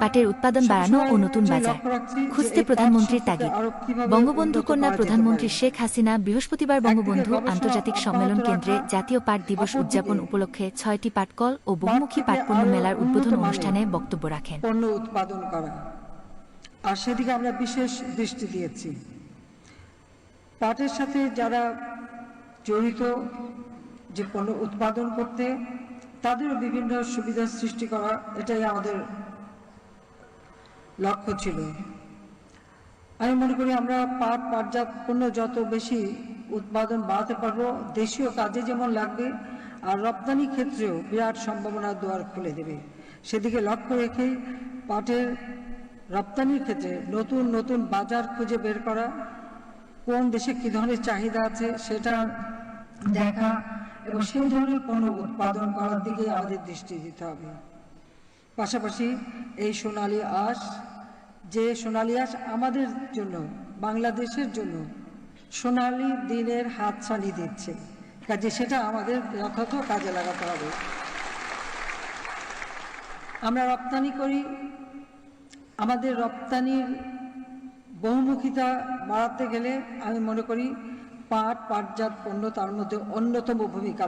পাটের উৎপাদন বাড়ানো ও নতুন বাজার। খুঁজতে প্রধানমন্ত্রীর তাগিদ। বঙ্গবন্ধু কন্যা প্রধানমন্ত্রী শেখ হাসিনা বৃহস্পতিবার বঙ্গবন্ধু আন্তর্জাতিক সম্মেলন কেন্দ্রে জাতীয় পাট দিবস উদযাপন উপলক্ষে ছয়টি পাটকল ও বহুমুখী পাটপণ্য মেলার উদ্বোধন অনুষ্ঠানে বক্তব্য রাখেন। পণ্য উৎপাদন করা। আর সেদিকে আমরা বিশেষ দৃষ্টি দিয়েছি। পাটের সাথে যারা জড়িত যে পণ্য উৎপাদন করতে তাদেরও বিভিন্ন সুবিধা সৃষ্টি করা এটাই আমাদের লক্ষ্য ছিল। আমি মনে করি আমরা পাট পাটজাত পণ্য যত বেশি উৎপাদন বাড়াতে পারব, দেশীয় কাজে যেমন লাগবে, আর রপ্তানি ক্ষেত্রেও বিরাট সম্ভাবনার দুয়ার খুলে দেবে। সেদিকে লক্ষ্য রেখেই পাটের রপ্তানির ক্ষেত্রে নতুন নতুন বাজার খুঁজে বের করা, কোন দেশে কী ধরনের চাহিদা আছে সেটা দেখা, এবং সেই ধরনের পণ্য উৎপাদন করার দিকে আমাদের দৃষ্টি দিতে হবে। পাশাপাশি এই সোনালী আঁশ, যে সোনালী আঁশ আমাদের জন্য, বাংলাদেশের জন্য সোনালী দিনের হাত ছানি দিচ্ছে। কাজে সেটা আমাদের যথাযথ কাজে লাগাতে হবে। আমরা রপ্তানি করি। আমাদের রপ্তানির বহুমুখিতা বাড়াতে গেলে আমি মনে করি পাট, পাটজাত পণ্য তার মধ্যে অন্যতম ভূমিকা